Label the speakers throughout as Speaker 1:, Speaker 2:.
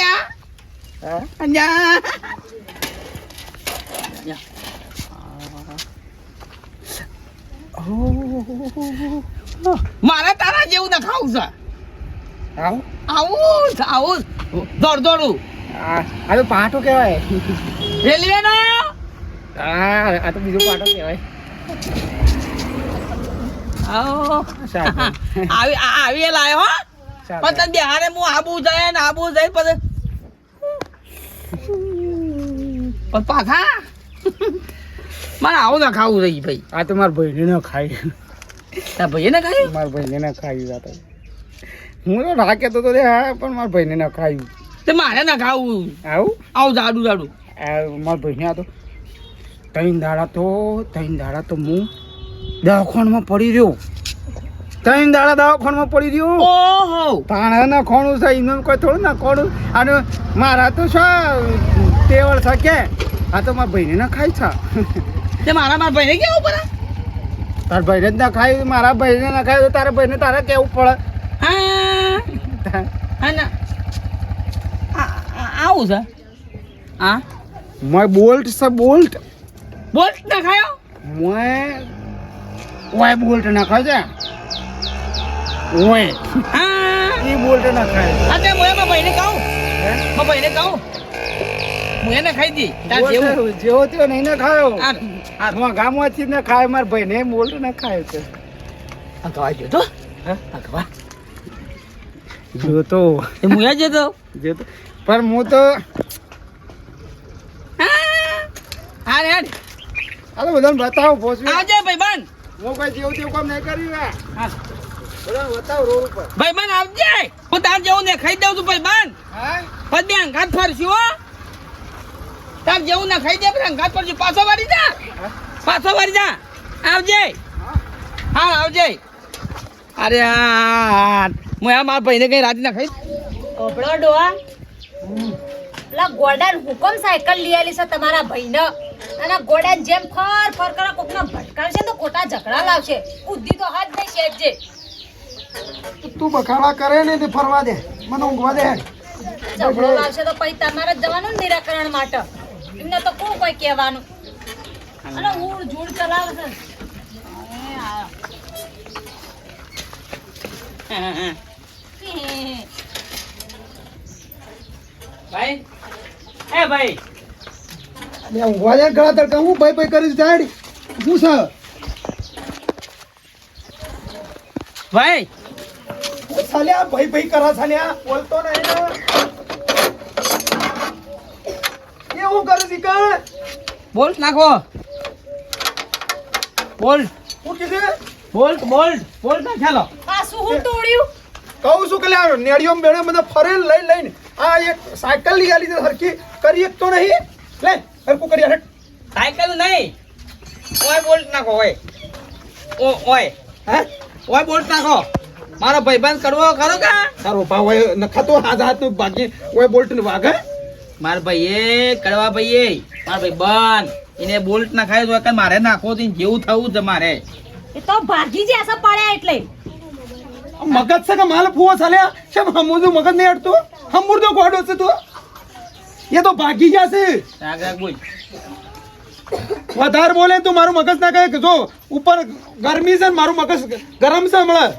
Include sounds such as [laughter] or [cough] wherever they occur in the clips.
Speaker 1: હા?
Speaker 2: અંજા મારે તારા જેવું દેખાવું છે.
Speaker 1: આવું?
Speaker 2: આવું. દોડ દોડું.
Speaker 1: આ તો પાટો કહેવાય.
Speaker 2: રેલવે નો.
Speaker 1: આ તો બીજો પાટો કહેવાય. [laughs]
Speaker 2: આવી. આવી એ લાયો હો. તને બિહારે હું આબુ જાય ને આબુ જાય પછી પણ પાછા? મારે આવું ના ખાવું રહી ભાઈ.
Speaker 1: આ તો મારા ભાઈને ન ખાઈ
Speaker 2: તારા ભાઈએ ને ખાયું?
Speaker 1: મારા ભાઈને ખાયું ખાઈ વાત હું તો રાખે તો રે હા પણ મારા ભાઈને ન ખાયું.
Speaker 2: તે મારે ના ખાવું.
Speaker 1: આવું?
Speaker 2: આવું જાડું જાડું.
Speaker 1: આ મારા ભાઈને આ તો ત્રણ દાડા તો ત્રણ દાડા તો હું દવાખાનામાં પડી રહ્યો. ત્રણ દાડા દવાખાનામાં પડી ગયું
Speaker 2: ઓહો.
Speaker 1: પાણા ના ખોણું છે એમને કોઈ થોડું ના ખોણું. અને મારા તો શું ટેવળ છે કે આ તો મારા ભાઈને ના ખાય છે.
Speaker 2: તે મારા મારા ભાઈને કેવું પડે?
Speaker 1: તારા ભાઈને જ ના ખાય મારા ભાઈને ના ખાય તો તારા ભાઈને તારે કેવું પડે?
Speaker 2: હા. આવું છે? હા?
Speaker 1: મેં બોલ્ટ છે બોલ્ટ.
Speaker 2: બોલ્ટ ના ખાયો?
Speaker 1: મોય ઓય બોલ્ટ ના ખાય છે ઓય.
Speaker 2: હા.
Speaker 1: એ બોલતો ના ખાય.
Speaker 2: હા તે હું એમાં ભાઈને કહું મારા ભાઈને કહું હું એને ખાઈ દી. તાર જેવું.
Speaker 1: જેવો તેવો નહીં ને ખાયો.
Speaker 2: આ આ
Speaker 1: હું ગામમાંથી જ ને ખાય મારા ભાઈને બોલતો ના ખાય છે.
Speaker 2: આ ગવા જો તો.
Speaker 1: હે?
Speaker 2: આ ગવા.
Speaker 1: જો તો
Speaker 2: એ હું જે તો
Speaker 1: જે તો પણ હું તો
Speaker 2: હા. રે હાલ.
Speaker 1: બધાને બતાવો ભોસવી.
Speaker 2: ભાઈ બન
Speaker 1: હું કઈ જેવું તેવું કામ નહીં કર્યું
Speaker 2: હા.
Speaker 1: ઉપર.
Speaker 2: ભાઈબંધ આવજે. હું તાર જેવું ને ખાઈ દઉં છું ભાઈ
Speaker 1: હા?
Speaker 2: પછી બે અંગાત ફરશું હો. તાર જેવું ને ખાઈ દે પછી અંગાત ફરશું. પાછો વાળી જા. પાછો વાળી જા. આવજે. હા? આવજે. અરે હા હું આ મારા ભાઈને કઈ રાતી ના ખાઈ
Speaker 3: કપડો ડોવા પેલા ગોડાન હુકમ સાયકલ લઈ આલી છે તમારા ભાઈને. અને ગોડાન જેમ ફર ફર કરે કોકના ભટકાવશે તો ખોટા ઝઘડા લાવશે. બુદ્ધિ તો હાથ નહીં શેઠજે
Speaker 1: તું બખાડા કરે ને તે ફરવા દે. મને ઊંઘવા દે
Speaker 3: ઝઘડો લાવશે તો પછી તમારે જ જવાનું નિરાકરણ માટે. એમને તો કોણ કોઈ કહેવાનું? અને હું જુડ ચલાવે છે એ
Speaker 2: ભાઈ એ ભાઈ.
Speaker 1: લે ઊંઘવા દે ગળા તડકા હું ભાઈ ભાઈ કરીશ જાડ હું છે?
Speaker 2: ભાઈ
Speaker 1: સાલ્યા ભાઈ ભાઈ કરા સાલ્યા બોલતો નહીં ને એ હું કરું દીકર
Speaker 2: બોલ્ટ નાખો બોલ્ટ
Speaker 1: હું કીધું
Speaker 2: બોલ્ટ બોલ્ટ બોલ્ટ નાખ્યાલો
Speaker 3: પાછું હું તોડ્યું
Speaker 1: કહું છું કે લે નેડિયો બેડે બધા ફરે લઈ લઈને આ એક સાયકલ લઈ આલી છે હરકી કરી એક તો નહીં લે હરકું કરી હટ
Speaker 2: સાયકલ નહીં ઓય બોલ્ટ નાખો ઓય ઓ ઓય
Speaker 1: હે
Speaker 2: ઓય બોલ્ટ નાખો મારો ભાઈબંધ કરવો ખરો કે?
Speaker 1: તારો ભાવ હોય નખાતો હાથ હાથનું ભાગી ઓય બોલ્ટ ને વાગે
Speaker 2: મારા ભાઈએ કડવા ભાઈએ. માર ભાઈ બંધ એને બોલ્ટ નાખાય તો કે મારે નાખો તો જેવું થવું છે મારે
Speaker 3: એ તો ભાગી જશે પડ્યા એટલે.
Speaker 1: મગજ છે કે માલ ફુવો ચાલ્યા કેમ હમુદું મગજ નહીં હટતું હમુરદો ગોડો છે તું? એ તો ભાગી જશે
Speaker 2: રાગ બોલ.
Speaker 1: વધારે બોલે તો મારું મગજ ના કહે જો ઉપર ગરમી છે ને મારું મગજ ગરમ છે હમણાં.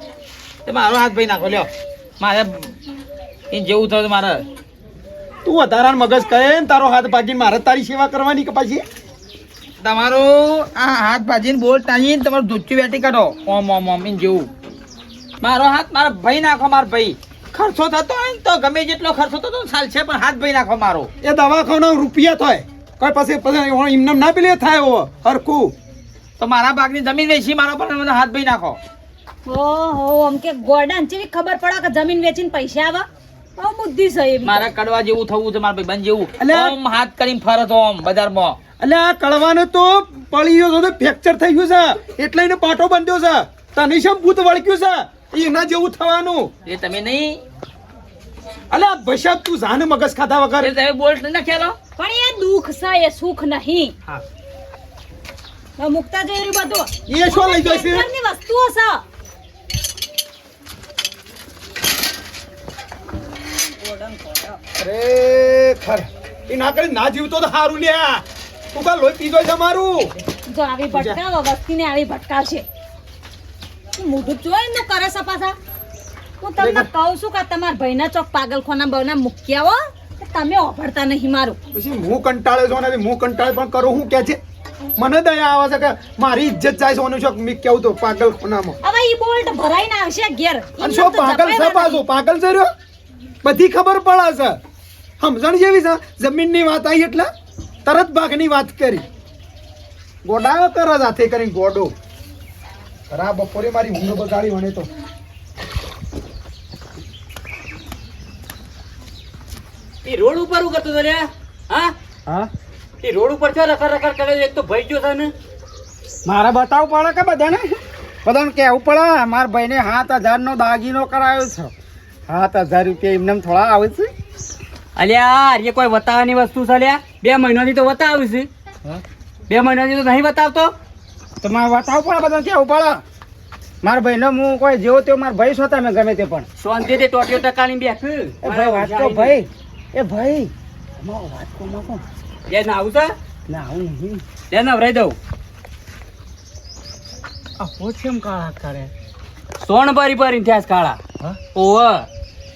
Speaker 2: તે મારો હાથ ભાઈ નાખો લ્યો. મારે એને જેવું થયું મારે.
Speaker 1: તું વધારાનો મગજ કહે ને તારો હાથ ભાગીને મારે તારી સેવા કરવાની કે પછી?
Speaker 2: તમારું આ હાથ ભાજીને બોલ ટાણીને તમારું ધોચ્યું વેટી કાઢો. ઓમ ઓમ ઓમ એને જેવું. મારો હાથ મારા ભાઈ નાખો મારો ભાઈ. ખર્ચો થતો હોય ને તો ગમે જેટલો ખર્ચો થતો સાલ છે પણ હાથ ભાઈ નાખો મારો.
Speaker 1: એ દવાખાનો રૂપિયા થાય. કોઈ પછી પછી એમને ના પેલી થાય હો હરખું.
Speaker 2: તો મારા ભાગની જમીન વેચી મારો પર હાથ ભાઈ નાખો.
Speaker 3: ઓહો આમ કે ગોડાન ચેવી ખબર પડે કે જમીન વેચીને પૈસા આવે? બહુ બુદ્ધિ છે એવી.
Speaker 2: કડવા જેવું થવું છે મારા ભાઈ જેવું. ઓમ હાથ કરીને ફરત ઓમ બજારમાં.
Speaker 1: એટલે આ કળવાનો તો પડી ગયો છે ફ્રેક્ચર થઈ ગયું છે. એટલે એને પાટો બાંધ્યો છે. તને શેમ ભૂત વળગ્યું છે? એના જેવું થવાનું.
Speaker 2: એ તમે નહીં.
Speaker 1: અલે આ તું જાને મગજ ખાધા વગર.
Speaker 2: એ તમે બોલ્ટ નહીં ખેલો
Speaker 3: પણ એ દુઃખ છે એ સુખ નહીં.
Speaker 1: હા.
Speaker 3: મુકતા જઈ રહ્યું બધું.
Speaker 4: એ શું લઈ જશે?
Speaker 3: વસ્તુઓ છે
Speaker 4: અરે ખર એ ના કરી ના જીવતો તો સારું લ્યા તું કા લોહી પીધો છે મારું
Speaker 3: જો આવી ભટકાવો વસ્તીને આવી ભટકાવશે. મોઢું જોઈ નું કરે છે પાછા. હું તમને કહું છું કે તમારા ભાઈના ચોક પાગલખોના બહુના મૂક્યા હો તમે ઓફરતા નહીં મારું.
Speaker 4: પછી હું કંટાળે છો ને હું કંટાળે પણ કરું હું કે છે? મને દયા આવે છે કે મારી ઇજ્જત જાય છે ઓનું શોખ મેં કેવું તો પાગલ ખોનામાં
Speaker 3: હવે ઈ બોલ્ટ ભરાઈને આવશે ઘેર.
Speaker 4: અને શું પાગલ છે પાછો? પાગલ છે બધી ખબર પડે છે. સમજણ જેવી છે? જમીનની વાત આવી એટલે તરત ભાગની વાત કરી. ગોડાયો કરે હાથે કરીને ગોડો. રા બપોરે મારી ઊંઘ બગાડી વણે તો.
Speaker 2: એ રોડ ઉપર હું તો રે હા?
Speaker 1: હા?
Speaker 2: એ રોડ ઉપર છે રખર રખર કરે. એક તો ભાઈ ગયો છે ને.
Speaker 1: મારે બતાવવું પડે કે બધાને? બધાને કહેવું પડે મારા ભાઈને સાત હજારનો દાગીનો કરાયો છે. સાત હજાર રૂપિયા એમને થોડા આવે છે.
Speaker 2: અલ્યા એ કોઈ વતાવવાની વસ્તુ છે અલ્યા? બે મહિનાથી તો વતાવું છે. બે મહિનાથી તો નહીં વતાવતો?
Speaker 1: તો મારે બતાવવું પડે બધાને કહેવું પડે મારા ભાઈનો હું કોઈ જેવો તેવો મારા ભાઈ શોતા મેં ગમે તે પણ.
Speaker 2: શાંતિથી ટોટીઓ ટકાની બેઠ.
Speaker 1: એ ભાઈ વાત તો ભાઈ. એ ભાઈ વાત તો માકો
Speaker 2: એ ના આવું છે?
Speaker 1: ના આવું નહીં.
Speaker 2: લે નવરાઈ દઉં.
Speaker 1: આ પોછેમ કાળા કરે
Speaker 2: સોણ ભરી ભરીને થયા કાળા. ઓહ.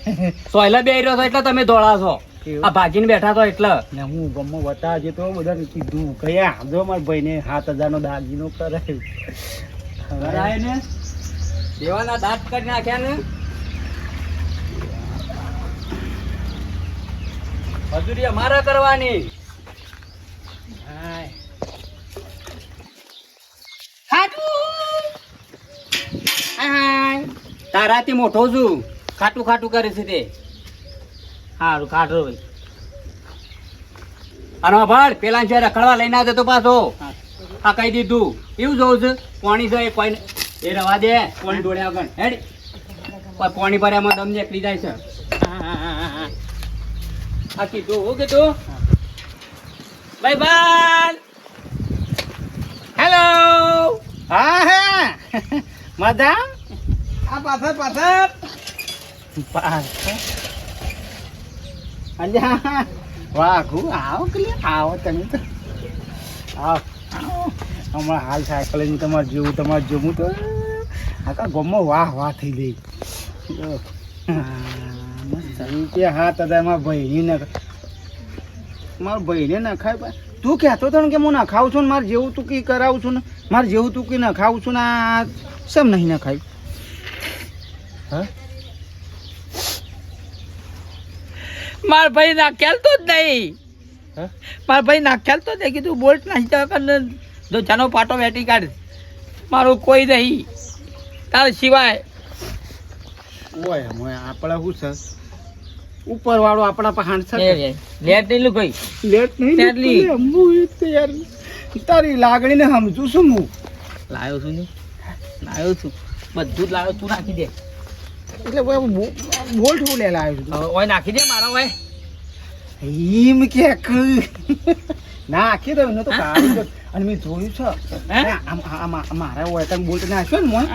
Speaker 2: [laughs] સોયલા બે રહ્યો છો એટલે તમે દોડા છો.
Speaker 1: કેવું?
Speaker 2: આ ભાગીને બેઠા તો એટલે.
Speaker 1: ને હું ગમો બતાવજે તો બધાને કીધું કયા જો મારા ભાઈને સાત હજારનો દાગીનો કરે.
Speaker 2: કરાય ને દેવાના દાંત કરી નાખ્યા ને. મજૂરી અમારે કરવાની. તારાથી મોટો છું. ખાટું ખાટું કરે છે તે. સારું કાઢો ભાઈ. અને ભાડ પેલા છે રખડવા લઈને આવતો પાછો. આ કહી દીધું. એવું જોઉં છે. પાણી છે એ કોઈ એ રવા દે. પાણી ડોળે આગળ? હેડ. કોઈ પાણી ભર્યામાં દમ નીકળી જાય છે. આ કીધું હું કીધું? બાય બાય હેલો
Speaker 1: હા હા. મજા?
Speaker 2: આ પાછળ. પાછળ.
Speaker 1: અલ્યા વાઘુ આવો કે આવો તમે તો આવો. હમણાં હાલ સાયકલ લઈને તમારે જેવું તમારે જેવું તો આખા ગમો વાહ વાહ થઈ ગઈ કે હા તદા મારા ભાઈને મારા ભાઈને ન ખાય પણ તું કહેતો હતો ને કે હું ન ખાઉં છું ને મારે જેવું તું કી કરાવું છું ને મારે જેવું તું કી ન ખાવું છું ને આ સેમ નહીં ન ખાય હા
Speaker 2: માર ભાઈ ના ખેલતો જ નહીં. મારા ભાઈ ના ખેલતો જ નહીં. કીધું બોલ્ટ નાખી કર જો જાનો પાટો વેટી કાઢ. મારું કોઈ નહીં. તાર સિવાય.
Speaker 1: ઓય મોય આપણા શું છે? ઉપર વાળો આપણા પર હાંડ છે
Speaker 2: લેટ નહીં ભાઈ.
Speaker 1: લેટ નહીં તો યાર. તારી લાગણીને સમજુ છું હું.
Speaker 2: લાવ્યો છું ને. લાવ્યો છું. બધું જ લાયો. તું નાખી દે.
Speaker 1: એટલે બોલ્ટ હું બોલ
Speaker 2: આવ્યો ઓય નાખી દે મારા ઓય
Speaker 1: ઈમ કે નાખી દઉં ને તો અને મેં જોયું છે. મારા ઓય તમે બોલ્ટ નાખ્યો ને મોય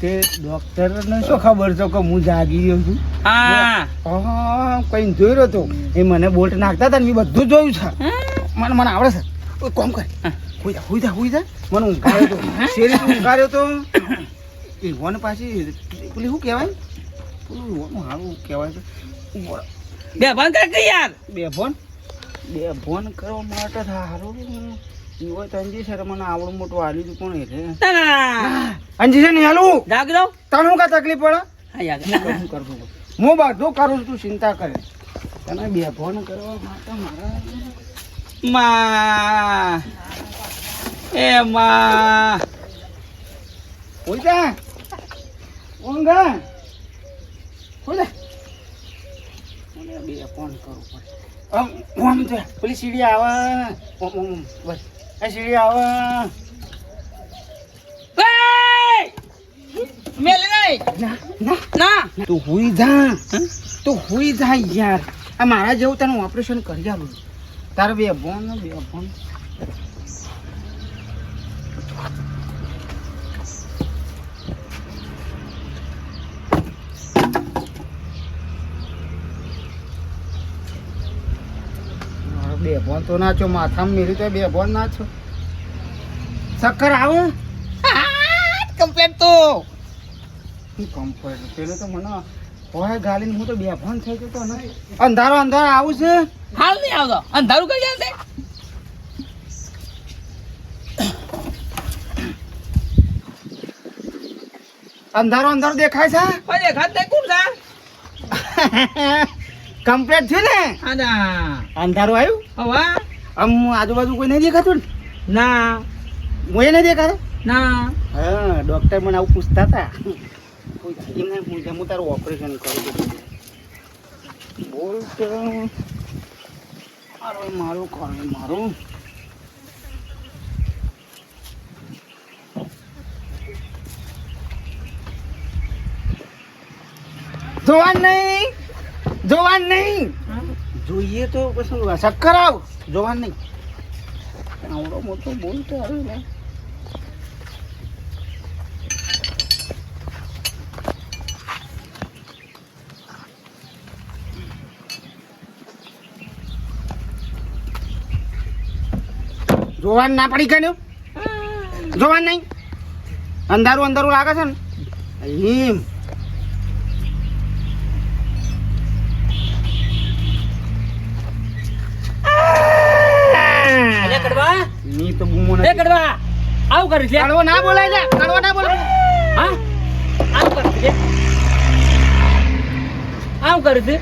Speaker 2: તે
Speaker 1: તે ડોક્ટરને શું ખબર છે કે હું જાગી ગયો છું?
Speaker 2: હા.
Speaker 1: કઈ જોઈ રહ્યો તો એ મને બોલ્ટ નાખતા હતા ને મેં બધું જોયું છે. મને મને આવડે છે. કોઈ કોમ કરે. હુઈ જા હુઈ જા હુઈ જા. મને ઊંઘાર્યો તો. શેરી ઊંઘાર્યો તો. એ વન પાછી પેલી શું કહેવાય? પેલું વન સારું કહેવાય છે.
Speaker 2: બે ભણ કર કે યાર.
Speaker 1: બે ભણ? બે ભણ કરવા માટે સારું યુવા તંજી અંજી છે મને આવડું મોટું હાલ્યું હતું પણ એટલે અંજી ને હાલું.
Speaker 2: જાગ દો
Speaker 1: તને શું કાંઈ તકલીફ પડે?
Speaker 2: હા યાર.
Speaker 1: હું કરું હું બધું કરું છું તું ચિંતા કરે. તને બે ફોન કરવા માટે મારા
Speaker 2: માં. એ માં.
Speaker 1: જા ઊંઘા જા મને બે ફોન કરવું પડે. આમ આમ છે. પેલી સીડી આવે ઓમ ઓમ બસ. આ સીડી આવે.
Speaker 2: એ!
Speaker 1: ના ના.
Speaker 2: ના.
Speaker 1: તું હુઈ જા. તું હુઈ જા યાર. આ મારા જેવું તને ઓપરેશન કરી આવું તારે બે ફોન બે ફોન મારો બે ફોન તો નાચો માથામાં મેરી તો બે ફોન નાચો ચક્કર આવે.
Speaker 2: કમ્પ્લેટ તો.
Speaker 1: કમ્પ્લેટ પેલો તો મને હોય ગાલીને હું તો બે ફોન થઈ ગયો તો અંધારો અંધારો આવું છે?
Speaker 2: હાલ નહીં આવતો. અંધારું કરી આવશે
Speaker 1: અંધારો અંધારો દેખાય
Speaker 2: છે? દેખાત નહીં કોણ છે? [laughs]
Speaker 1: કમ્પ્લીટ છે ને?
Speaker 2: આના
Speaker 1: અંધારું આવ્યું?
Speaker 2: હવા
Speaker 1: આમ આજુબાજુ કોઈ નહીં દેખાતું ને?
Speaker 2: ના.
Speaker 1: હું નહીં દેખાતો?
Speaker 2: ના.
Speaker 1: હા ડોક્ટર મને આવું પૂછતા હતા. કોઈ એમને પૂછે હું તારું ઓપરેશન કરું બોલ તો. મારું મારું કોણ મારું? જોવાન નહીં. જોવાન નહીં. જોઈએ તો પછી ચક્કર આવ જોવાન નહીં. આવડો મોટો બોલતો આવે ને. જોવાન ના પડી ગયો જોવાન નહીં? અંધારું અંધારું લાગે છે ને? એમ ની તો બૂમો
Speaker 2: એ કડવા આવું કરું છે.
Speaker 1: કડવો ના બોલાય જા કડવો ના બોલાય.
Speaker 2: હા? આવ કરું છે. આવ કરું છે.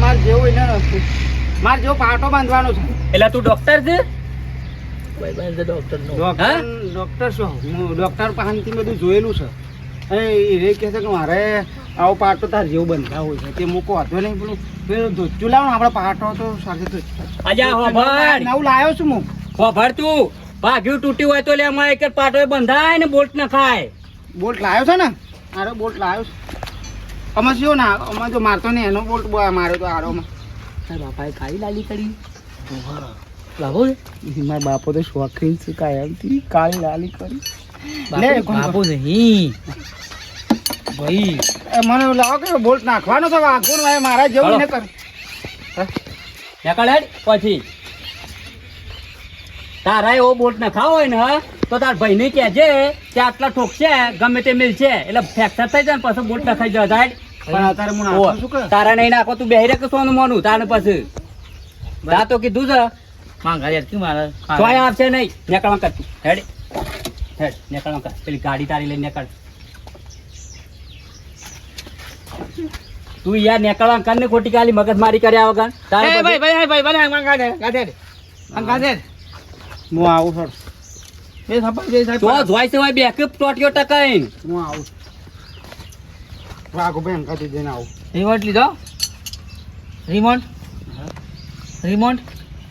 Speaker 1: માર જેવો એને માર જેવો પાટો બાંધવાનો છે.
Speaker 2: એટલે તું ડોક્ટર છે? ડોક્ટર
Speaker 1: ડોક્ટર ડોક્ટર શું? હું ડોક્ટર પાસેથી બધું જોયેલું છે. એ રે કહે છે કે મારે આવો પાટો તાર જેવું બંધા હોય છે. તે મૂકો હતો નહીં પેલું પેલું ધોચું લાવો આપણે પાટો તો સાથે નવું લાવ્યો છું હું.
Speaker 2: હોભળ તું. ભાગ્યું તૂટ્યું હોય તો લે અમારે એક જ પાટો બંધાય ને બોલ્ટ ન ખાય.
Speaker 1: બોટ લાવ્યો છે ને? આરો બોટ લાવ્યો છે. અમે શું ના અમે તો મારતો ને એનો બોટ માર્યો તો આરોમાં.
Speaker 2: તારા બાપાએ કાળી લાલી કરી. લાવો
Speaker 1: મારા બાપો તો શોખીન છે કાયમથી કાળી લાલી કરી.
Speaker 2: બાપુ નહીં. ભાઈ.
Speaker 1: મને લાવો કે બોલ્ટ નાખવાનો તો વાઘોડ ભાઈ મારા જેવું ને કર
Speaker 2: નકળ પછી. તારા એવો બોલ્ટ ન હોય ને તો તાર ભાઈને કહેજે કે આટલા ઠોકશે ગમે તે મિલશે એટલે ફ્રેક્ચર થઈ જાય ને પછી બોલ્ટ નખાઈ જાય સાહેબ
Speaker 1: પણ અત્યારે હું નાખું છું કે?
Speaker 2: તારા નહીં નાખો તું બેહી રે કે સોનું મોનું તારે પછી. તા તો કીધું છે. તોય આવશે નહીં. નકળવા કર હેડ. હેડ નકળવા કર. પેલી ગાડી તારી લઈને નીકળ. તું યાર નેકળવા કર ને ખોટી કાલી મગજ મારી કર્યા વગર. તારે પછી-
Speaker 1: હું આવું સર
Speaker 2: તો જોઈ બે બેકઅપ ટોટિયો ટકાઈ.
Speaker 1: હું આવું વાઘો ભાઈ અંકાથી જઈને આવું.
Speaker 2: રિમોટ લીધો? રિમોટ રિમોટ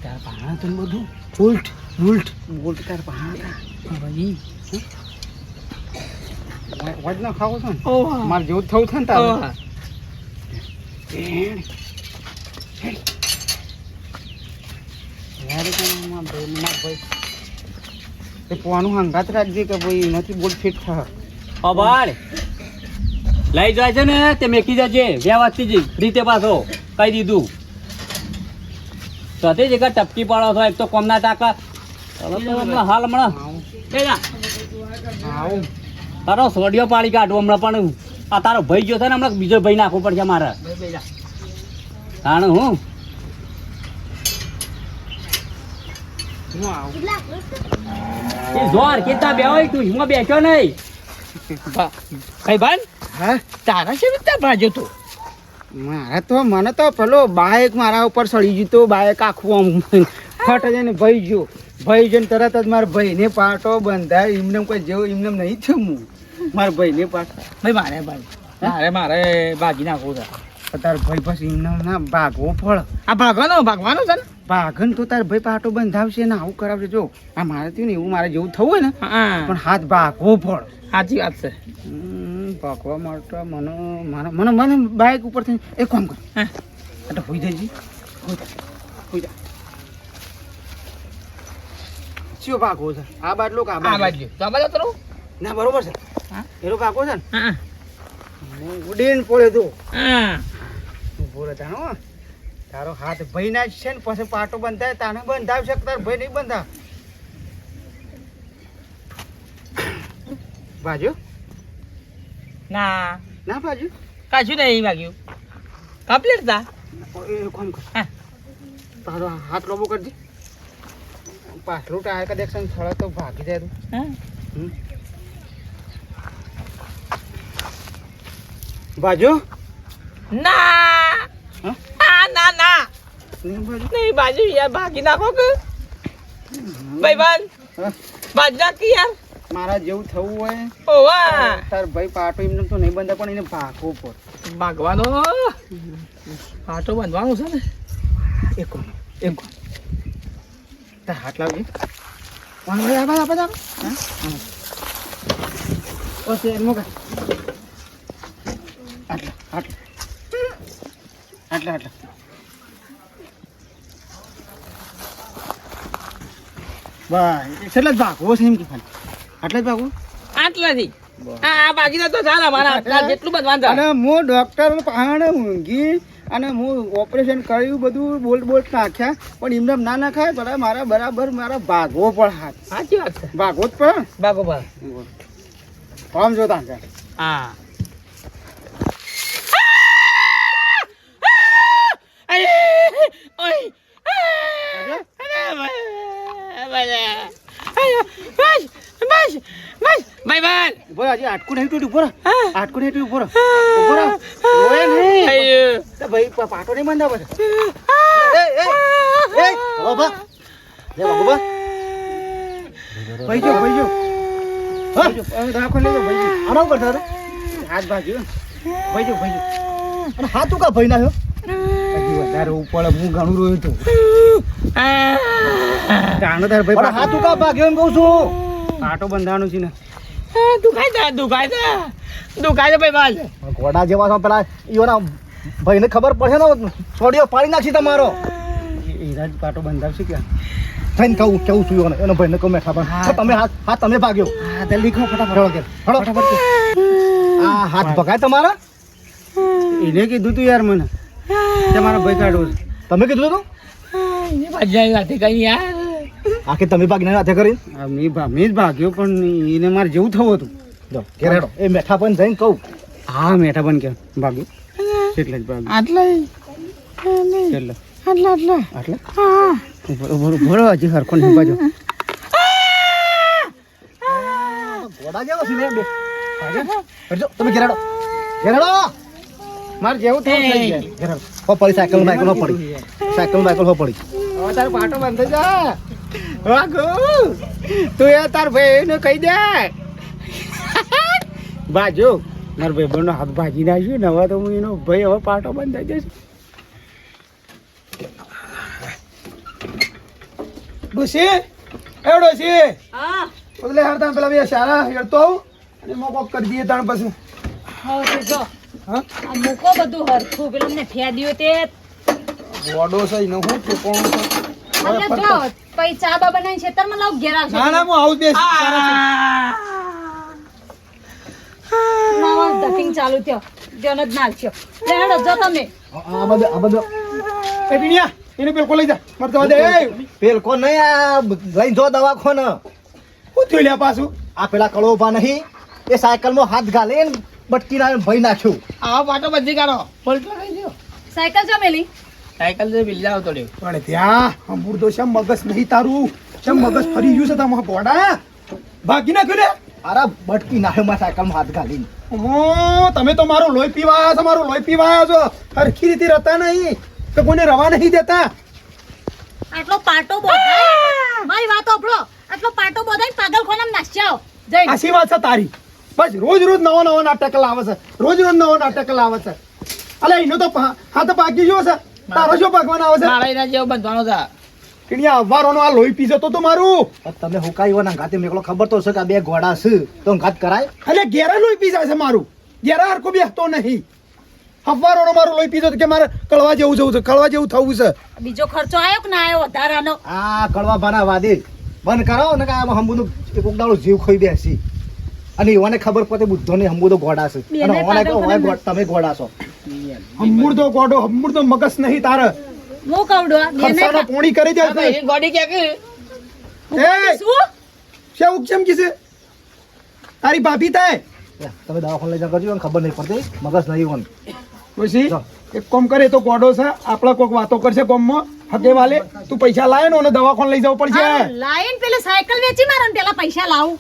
Speaker 1: તાર પાણા તો બધું. ઉલ્ટ ઉલ્ટ. બોલ્ટ તાર પાણા
Speaker 2: ભાઈ
Speaker 1: વજ ના ખાવો છો ને? મારે જેવું થવું છે ને તારે
Speaker 2: ઓહ
Speaker 1: યાર કે મારા ભાઈ મારા ભાઈ એ પોવાનું હંગાત રાખજે કે ભાઈ એનાથી બોલ ફિટ થાય
Speaker 2: ખબર લઈ જાય છે ને તે મેકી જજે. વ્યવસ્થિત રીતે પાછો કહી દીધું. તે જગ્યા ટપકી પાડો છો એક તો કોમના ટાકા હવે તો હમણાં હાલ હમણાં. જા. તારો સોડિયો પાડી કાઢવો હમણાં પણ. આ તારો ભાઈ ગયો છે ને હમણાં બીજો ભાઈ નાખવો પડશે મારે. હું? જોર કેતા બે હોય તું હિમો બેઠો નહીં. કઈ ભાઈ
Speaker 1: હા?
Speaker 2: તારા છે વિતા ભાજો તું?
Speaker 1: મારે તો મને તો પેલો બાઇક મારા ઉપર સડી ગયું તો બાઇક આખું આમ ફટ જઈને ભાઈ ગયો. ભાઈ જઈને તરત જ મારા ભાઈને પાટો બંધાય એમને કોઈ જેવું એમને નહીં થયું. હું મારા ભાઈને પાસ
Speaker 2: ભાઈ મારે ભાઈ. મારે મારે ભાગી નાખવું છે.
Speaker 1: તાર ભાઈ પછી ના ભાગવો ફળ
Speaker 2: આ ભાગવાનો ભાગવાનો છે ને?
Speaker 1: ભાગન તો તાર ભાઈ પાટો બંધાવશે ને આવું કરાવશે જો આ મારે થયું ને એવું મારે જેવું થવું હોય ને પણ હાથ ભાગવો ફળ
Speaker 2: સાચી વાત છે.
Speaker 1: ભાગવા માટે મને મને મને મને બાઇક ઉપરથી એક કામ કર.
Speaker 2: હા.
Speaker 1: એટલે હોઈ જજી હોઈ જા. ચિયો ભાગવો છે. આ બાટલો કે આ બાટલો?
Speaker 2: બાજુ તો આ બાજુ
Speaker 1: ના બરોબર છે.
Speaker 2: હા?
Speaker 1: એનો પાકો છે ને
Speaker 2: હું.
Speaker 1: ઉડીને પડે તું.
Speaker 2: હા.
Speaker 1: ઊભો તાનો તારો હાથ ભાઈ ના જ છે ને પછી પાટો બંધાય તાને બંધાવ છે તાર ભાઈ નહીં બંધા બાજુ?
Speaker 2: ના.
Speaker 1: ના બાજુ?
Speaker 2: કાજુ નહીં વાગ્યું. કમ્પ્લીટ તા
Speaker 1: કોમ કર. તારો હાથ લોબો કરજે. પાછલું ટાયર કદેક્શન થળે તો ભાગી જાય તું.
Speaker 2: હા.
Speaker 1: હમ. બાજુ?
Speaker 2: ના? ના ના ના.
Speaker 1: નહીં બાજુ
Speaker 2: યાર ભાગી નાખો કે. ભાઈ બાન
Speaker 1: હા.
Speaker 2: નાખી યાર.
Speaker 1: મારા જેવું થવું હોય.
Speaker 2: ઓવા.
Speaker 1: તાર ભાઈ પાટો એમને તો નહીં બંધા પણ એને ભાગવું પડે.
Speaker 2: ભાગવાનો? પાટો બાંધવાનો છે ને?
Speaker 1: એક એક તાર હાથ લાવજે આપણે આપણે બાજુ, આ બાજુ, આ બાજુ. હા? ઓછે, મૂકે. આટલા આટલા. આટલા આટલા. બસ એટલે જ ભાગવો છે એમ કે ખાલી. આટલા જ ભાગવું?
Speaker 2: આટલાથી? આ બાકી તો ચાલે મારા જેટલું બધું
Speaker 1: અને હું ડોક્ટર પાસે ઊંઘી અને હું ઓપરેશન કર્યું બધું બોલ બોલ નાખ્યા પણ એમને ના નાખાય બધા મારા બરાબર મારા ભાગવો પણ હાથ.
Speaker 2: સાચી વાત છે.
Speaker 1: ભાગવો જ પડે
Speaker 2: ભાગો બા
Speaker 1: ફોર્મ જોતા
Speaker 2: હા અરે ઓય બસ બસ બસ ભાઈ
Speaker 1: રહો, હજી આટકું નહીં તૂટ્યું ઊભો રહો. આટકું નહીં રહો. ઊભો રહો. રોય નહીં. ભાઈ પાટો નહીં બંધા બસ એ, હલો બા. લે બાબુ ભાઈ જો, ભાઈ જો. રાખો લેજો, ભાઈ જો. આના ઉપર તો? હાથ ભાગ્યો. ભાઈ જો, ભાઈ જો. અને હાથ કા ભાઈ ના વધારે ઉપર હું ઘણું રોયું છું જાણો તાર ભાઈ
Speaker 4: હાથ કા ભાગ્યો એમ કહું છું
Speaker 1: પાટો બંધાણું છે ને
Speaker 2: દુખાય છે દુખાય છે. ભાઈ બાન
Speaker 4: ઘોડા જેવા છો પેલા ઈઓના ભાઈને ખબર પડશે ને છોડીઓ પાડી નાખી તમારો.
Speaker 1: હીરા પાટો બંધાવશે ક્યાં
Speaker 4: થઈને કહું કેવું છું ઈઓને એનો ભાઈને કહું મેઠા પણ. તમે હાથ હાથ તમે ભાગ્યો.
Speaker 1: હા તે લીખો ફટાફટ.
Speaker 4: હળો.
Speaker 1: ફટાફટ.
Speaker 4: આ હાથ ભગાય તમારા?
Speaker 1: એને કીધું તું યાર મને. કે ભાઈ કાઢવો
Speaker 4: તમે કીધું
Speaker 2: વાત કઈ યાર
Speaker 4: આખી તમે ભાગીને હાથે કરી
Speaker 1: મી મેં ભા- મેં જ ભાગ્યો પણ એને મારે જેવું થવું હતું.
Speaker 4: જો કેરેડો એ મેઠા પણ જઈને કહું.
Speaker 1: હા મેઠા પણ કે ભાગ્યો એટલે જ ભાગ્યો
Speaker 2: આટલા
Speaker 1: એટલે.
Speaker 2: આટલા આટલા.
Speaker 1: આટલા? હા ઊભો રહો, હજી હરખો ને બાજુ
Speaker 4: ઘોડા જેવો છે ને બે? ભાગ્યો. તમે કેરેડો કેરેડો
Speaker 1: મારે જેવું થવું થઈ જાય
Speaker 4: કેરેડો હો પડી સાયકલ બાયકલ હો પડી. સાયકલ બાયકલ હો પડી.
Speaker 1: હવે તારો પાટો બંધ થઈ જા. વાગો તું એ તાર ભાઈ ને કહી દે. બાજુ મારો ભાઈ બનો હાથ ભાજી નાખ્યું ને હવે તો હું એનો ભાઈ હવે પાટો બંધ થઈ જશે
Speaker 4: ડોસી એ ડોસી
Speaker 3: હા.
Speaker 4: એટલે હાર તાણ પેલા બે સારા હેડતો આવું અને મોકો કરી દઈએ તાણ પછી.
Speaker 3: હવે તે જો.
Speaker 4: હા?
Speaker 3: આ મૂકો બધું હરખું પેલું ને ફેદ્યું તે.
Speaker 4: ગોડો છે એનો હું ઠેકોણું
Speaker 3: પછી ચા બા બનાવીને ખેતરમાં લાવ ઘેર આવશે
Speaker 4: ના ના હું આવું બેસ
Speaker 3: નવા ધતિંગ ચાલુ થયો. જન જ નાલ થયો. જો તમે.
Speaker 4: આ બધો આ બધો.
Speaker 1: એ ટીણિયા એને પેલકો લઈ જા. મર તો દે. એ!
Speaker 4: પેલકો નહીં આ લઈ જો દવાખોને.
Speaker 1: હું થયું લ્યા પાછું?
Speaker 4: આ પેલા કળો ઊભા નહીં. એ સાયકલમાં હાથ ગાલે બટકી ના ભઈ નાખ્યું.
Speaker 2: આ વાટો બધી કાઢો. બોલતો રહી લ્યો.
Speaker 3: સાયકલ જો મેલી.
Speaker 2: સાયકલ તો બિલ જાવ તો
Speaker 4: પણ ત્યાં હંભુર તો શેમ મગજ નહીં તારું? શેમ મગજ ફરી ગયું છે તમારા ગોડા? ભાગી નાખ્યું લે અરે બટકી નાખ્યો મારા સાયકલમાં હાથ ગાલીને
Speaker 1: ઓ તમે તો મારું લોહી પીવા આવ્યા છો મારું લોહી પીવા આવ્યા છો. હરખી રીતે રહેતા નહીં તો કોઈને રવા નહીં દેતા.
Speaker 3: આટલો પાટો બોધાય. મારી વાત ઓફળો આટલો પાટો બોધાય પાગલખાનામાં નાસ્યાઓ જય
Speaker 1: આશી વાત છે તારી. બસ રોજ રોજ નવો નવો નાટક લાવે છે. રોજ રોજ નવો નાટક લાવે છે. અલે એનો તો હા તો પાકી ગયો છે. તારો શું પાકવાનો આવે છે?
Speaker 2: મારા એના જેવો બંધવાનો છે.
Speaker 1: કિણિયા અવારોનો આ લોહી પી જતો તો મારું
Speaker 4: તમે હુકાઈ ના ગાતે મેકલો ખબર તો છે કે આ બે ઘોડા છે. તો ઘાત કરાય?
Speaker 1: એટલે ઘેરા લોહી પી જાય છે મારું. ઘેરા હરકો બેસતો નહીં.
Speaker 4: હવારોનો મારું લોહી તો કે મારે કળવા જેવું જવું છે કળવા જેવું થવું છે.
Speaker 3: બીજો ખર્ચો આવ્યો કે ના આવ્યો વધારાનો?
Speaker 5: આ કડવા ભાના વાદે. બંધ કરાવો ને કે આ હંબુનું એક ઉગડાળો જીવ ખોઈ બેસી. અને એવાને ખબર પડે બુદ્ધો ને હંબુ ગોડા છે. અને ઓને કહો, ઓય ગોડ- તમે ગોડા છો.
Speaker 4: હમુર ગોડો હમુર મગસ નહીં તારે.
Speaker 3: મો કવડો બેને
Speaker 4: પોણી કરી દે
Speaker 2: ભાઈ ગોડી કે કે?
Speaker 4: એ!
Speaker 3: શું?
Speaker 4: શું કેમ કીધું? તારી ભાભી થાય?
Speaker 5: યા, તમે દવાખાને લઈ જાઓ કરજો ખબર નહીં પડતી. મગસ નહીં ઓન
Speaker 4: પછી એક કોમ કરે તો ગોડો છે આપણા કોઈક વાતો કરશે કોમમાં. હકે વાલે તું પૈસા લાય ને અને દવાખાને લઈ જવું પડશે.
Speaker 3: લાઈન પેલે સાયકલ વેચી મારે પેલા પૈસા લાવું.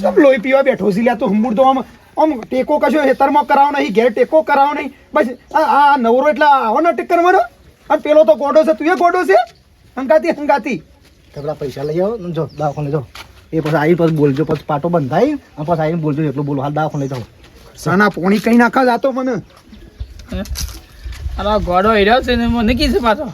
Speaker 4: સબ લોહી પીવા બેઠો છે લ્યા તો હમુર તો આમ આમ ટેકો કશો હેતરમાં કરાવો નહીં ઘેર ટેકો કરાવો નહીં. બસ આ આ નવરો એટલે આવો ના ટેક્કર મારો અને પેલો તો ગોડો છે તું એ ગોડો છે? હંગાતી હંગાતી.
Speaker 5: તો પૈસા લઈ આવો ને જો દવાખાને લઈ જાઓ. એ પછી આવી પછી બોલજો પછી પાટો બંધાઈ અને પછી આવીને બોલજો એટલું બોલો. હાલ દવાખાને લઈ જાઓ.
Speaker 4: સાના પોણી કઈ નાખા જાતો મને.
Speaker 2: અરે ગોડો હેર્યો છે ને મને કીધું પાછો.